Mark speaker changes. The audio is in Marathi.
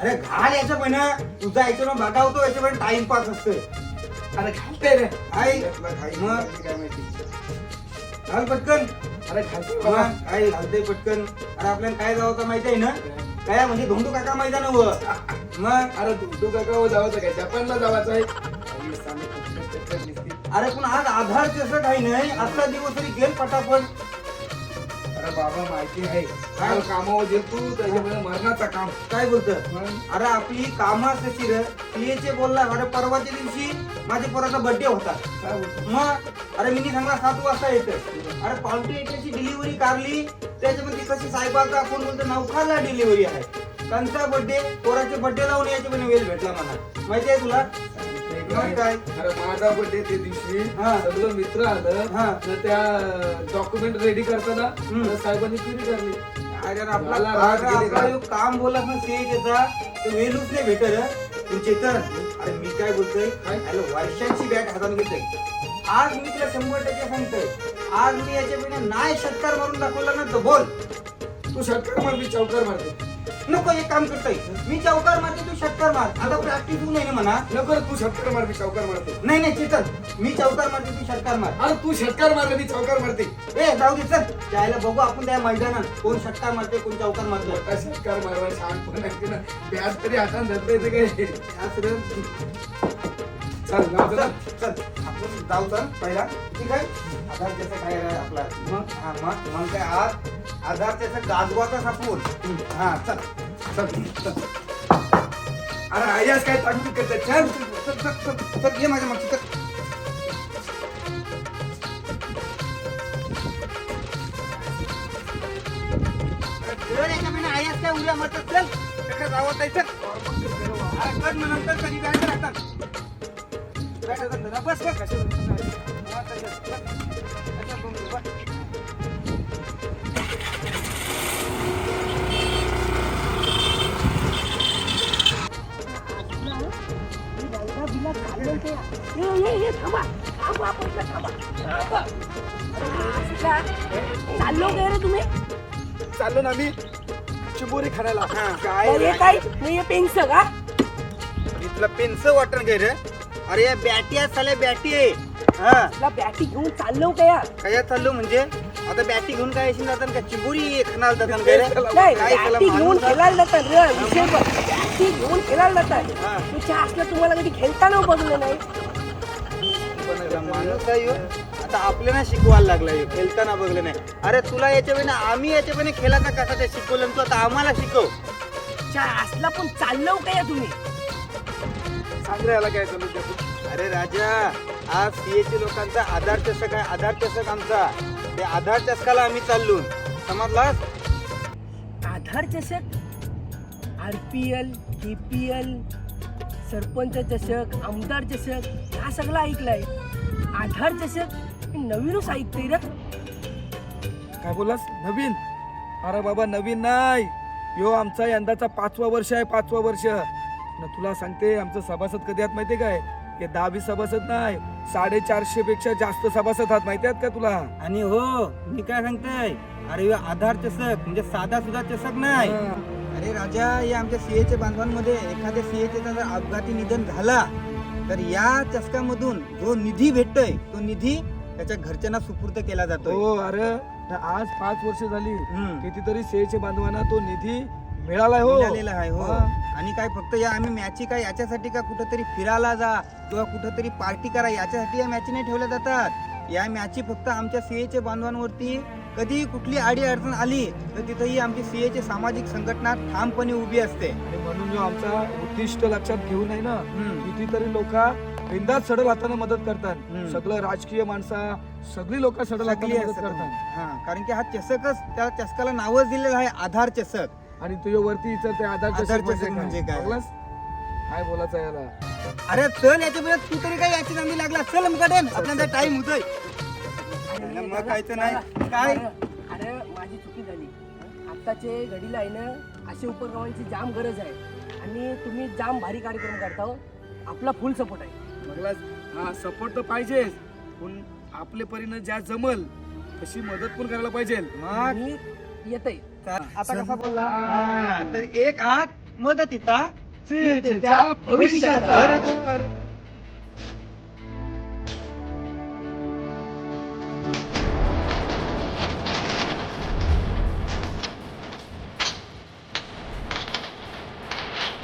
Speaker 1: अरे घाल याच्या पण तुझा याच्यावर बघावतो याच्या पण टाइमपास असतोय.
Speaker 2: अरे घालते रे.
Speaker 1: आई. मग?
Speaker 2: घालते काय माहिती
Speaker 1: घाल पटकन.
Speaker 2: अरे घालते बाबा.
Speaker 1: काय घालतंय पटकन. अरे आपल्याला काय जावं होतं माहिती आहे ना? काय म्हणजे धोंडू काका मैदान हवं मग
Speaker 2: अरे तू काका जावाचं काय? जपानला जावाचं आहे.
Speaker 1: अरे पण आज आधार तसं काही नाही आजचा दिवस तरी गेल पटापट.
Speaker 2: अरे बाबा माहिती आहे. काल कामावर गेल तू त्याच्यामध्ये मरणाचा काम.
Speaker 1: काय बोलतं? अरे आपली कामं असायची रे? पीएचे बोलला अरे परवाच्या दिवशी माझ्या पोराचा बर्थडे होता.
Speaker 2: काय बोलतो
Speaker 1: मग अरे मी सांगला सात वाजता येतं अरे पावटी एकाची डिलिव्हरी काढली त्याच्यामध्ये कशी साहेबाचा कोण बोलतो नौखाला डिलिव्हरी आहे. त्यांचा बर्थडे पोराचे बर्थडे लावून याचे पण वेळ भेटला मला. माहिती आहे तुला? मग काय?
Speaker 2: अरे माझा बर्थडे ते दिवशी
Speaker 1: हा.
Speaker 2: सगळं मित्र आलं
Speaker 1: हा.
Speaker 2: तर त्या डॉक्युमेंट रेडी करताना
Speaker 1: हम्म.
Speaker 2: तर साहेबांनी फिरी करली
Speaker 1: अरे आपला
Speaker 2: मला राग
Speaker 1: अरे
Speaker 2: गेली
Speaker 1: आपला
Speaker 2: का?
Speaker 1: जो काम बोला ना ते त्याचा तो वेलूच नाही भेट तू चेतन अरे मी काय बोलतोय
Speaker 2: काय?
Speaker 1: हॅलो वर्षांची बॅट हातात घेतोय आज मी तुला शंभर टक्के सांगतोय आज मी याच्या पहिले नाही षटकार मारून दाखवला ना तर बोल
Speaker 2: तू षटकार मार मी चौकार मारते
Speaker 1: नको एक काम करतोय. मी चौकार मारते तू षटकार मार. आता प्रॅक्टिस होऊ नये ना म्हणा.
Speaker 2: नको रे, तू षटकार मार मी चौकार मारते.
Speaker 1: नाही नाही चेतन मी चौकार मारते तू षटकार मार.
Speaker 2: अरे तू षटकार मारले मी चौकार मारते.
Speaker 1: ए जाऊ दे चल. त्याला बघू आपण त्या मैदानात कोण षटकार मारते कोण चौकार मारते.
Speaker 2: मोठा षटकार मारवा छान पण आहे ना ब्याज तरी हातात धरता येते काय? चल जाऊ दे.
Speaker 1: चल चल. आपण जाऊ चल पहिला. ठीक आहे? आधार त्याचं काय आहे आपला? मग हा मग मग काय? आज आधार त्याचा गाजवाचा सापून हा चल.
Speaker 2: अरे आयास काय ताकद करते? चल
Speaker 1: चल ये माझ्या मागची महिने आयास काय उद्या मरतात चल. त्याच्या गावात आहे चल. अरे कट मग नंतर कधी बस बस.
Speaker 3: चाललो काय रे तुम्ही
Speaker 2: चाललो ना मी चिंबोरी खाण्याला.
Speaker 1: हा.
Speaker 2: काय
Speaker 3: अरे काय? नाही हे पेन्स का?
Speaker 1: तुला पेन्स वाटण रे. अरे या बॅटी आहेत साल्या बॅटी आहे. हा.
Speaker 3: तुला बॅटी घेऊन चाललो काय
Speaker 1: काय चाललो म्हणजे? आता बॅटी घेऊन काय येशील जातात का चिंबुरी खाणार जातात काय रे?
Speaker 3: नाही
Speaker 1: काय त्याला
Speaker 3: बॅटी घेऊन
Speaker 1: माणूस आहे?
Speaker 3: खेळायला जातात रे विषय बघ बॅटी घेऊन खेळायला जातात.
Speaker 1: हा.
Speaker 3: तुझ्या असल्या तुम्हाला कधी खेळताना बघलं नाही?
Speaker 1: माणूस आहे ह्यो. आता आपल्याला शिकवायला लागला ह्यो, खेळताना बघलं नाही. अरे तुला याच्या वेळी आम्ही याच्या वेळी खेळाचा कसा ते शिकवलं आणि तू आता आम्हाला शिकव.
Speaker 3: तुझ्या असला पण चाललो काय तुम्ही?
Speaker 2: सांग रे याला काय ते.
Speaker 1: अरे राजा आज सीएची लोकांचा आधार चषक आहे आधार चषक आमचा. ते आधार चषकाला आम्ही चाललो. समजलास?
Speaker 3: आधार चषक? R P L K P L sarpanch चषक आमदार चषक हा सगळं ऐकलंय. आधार चषक हे नवीनच ऐकतंय रे.
Speaker 2: काय बोलास नवीन? अरे बाबा नवीन नाही. यो आमचा यंदाचा पाचवा वर्ष आहे पाचवा वर्ष. न तुला सांगते आमचं सभासद कधी आहात माहितीये काय? हे दहावी सभासद नाही साडेचारशे पेक्षा जास्त सभासद आहात माहिती आहेत का तुला?
Speaker 1: आणि हो मी काय सांगतोय? अरे आधार चषक म्हणजे साधा सुद्धा चषक नाही. अरे राजा या आमच्या सीएच्या बांधवांमध्ये एखाद्या सीएचा जर अपघाती निधन झाला तर या चषकामधून जो निधी भेटतोय तो निधी त्याच्या घरच्यांना सुपूर्द केला जातोय
Speaker 2: हो अरे न आज पाच वर्ष झाली
Speaker 1: हम्म.
Speaker 2: कितीतरी सेचे बांधवांना तो निधी मिळालाय हो
Speaker 1: मिळालेला आहे हो
Speaker 2: हा.
Speaker 1: आणि काय फक्त या आम्ही मॅची काय याच्यासाठी का कुठंतरी फिरायला जा किंवा कुठंतरी पार्टी करा याच्यासाठी या मॅची नाही ठेवल्या जातात या मॅची फक्त आमच्या सीएच्या बांधवांवरती कधी कुठली आडी अडचण आली तर तिथंही आमची सीएची सामाजिक संघटना ठामपणे उभी असते
Speaker 2: आणि म्हणून जो आमचा उद्दिष्ट लक्षात घेऊन आहे ना
Speaker 1: हम्म.
Speaker 2: कितीतरी लोक बिंदात सडल हाताने मदत करतात. सगळं राजकीय माणसा सगळी लोक सडल हाताने मदत. करतात
Speaker 1: हा कारण की हा चषकच त्या चषकाला नावच दिलेलं आहे आधार चषक
Speaker 2: आणि तुझ्या वरती इथं ते आधार
Speaker 1: आधार
Speaker 2: चषक
Speaker 1: चषक म्हणजे काय?
Speaker 2: बघलास? काय बोलायचं याला
Speaker 1: अरे चल याच्या तू तरी काय याची नांदी लागला चल मगाडेन आपल्याला टाइम होतोय मग कायचं नाही काय?
Speaker 3: अरे माझी चुकी झाली. आत्ताचे घडीला आहे ना असे उपक्रमांची जाम गरज आहे. आणि तुम्ही जाम भारी कार्यक्रम करता हो. आपला फुल सपोर्ट आहे.
Speaker 2: बघलास हा सपोर्ट तर पाहिजेच. पण आपले परीनं ज्या जमल तशी मदत पण करायला पाहिजे.
Speaker 1: मग?
Speaker 3: मी येतय.
Speaker 1: आता कसा बोलला? तर एक हात मदतीचा
Speaker 3: भविष्याचा.
Speaker 1: बरोबर.